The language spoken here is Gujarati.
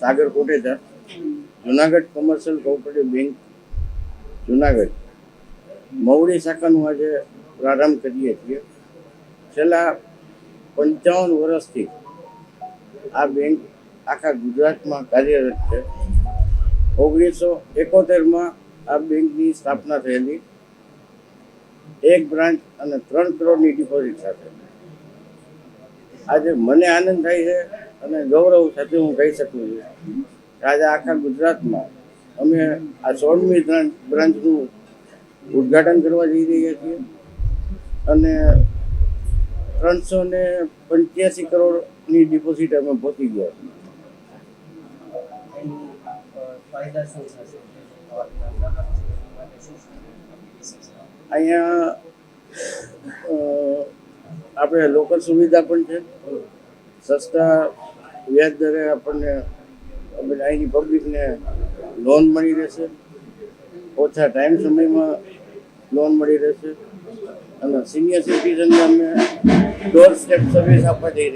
Sagar Kotecha Junagadh commercial cooperative bank Junagadh. Mavdi શાખાનું આજે પ્રારંભ કરીએ છીએ. છેલ્લા પંચાવન વર્ષથી આ બેંક આખા ગુજરાતમાં કાર્યરત છે. ઓગણીસો એકોતેરમાં આ બેંકની સ્થાપના થયેલી. એક બ્રાન્ચ અને ત્રણ કરોડની ડિપોઝિટ સાથે. આજે મને આનંદ થાય છે અને ગૌરવ સાથે હું કહી શકું છું. આજે આખા ગુજરાતમાં અમે આ સોળમી બ્રાન્ચ બ્રાન્ચનું ઉદ્ઘાટન કરવા જઈ રહ્યા છીએ અને ત્રણસો ને પંચ્યાસી કરોડની ડિપોઝિટ અમે પહોંચી ગયા અહીંયા આપણે લોકલ સુવિધા પણ છે. સસ્તા વ્યાજ દરે આપણને અહીંની પબ્લિકને લોન મળી રહેશે. ઓછા ટાઈમ સમયમાં લોન મળી રહેશે. અને સિનિયર સિટીઝનને અમે ડોર સ્ટેપ સર્વિસ આપવા જઈ રહી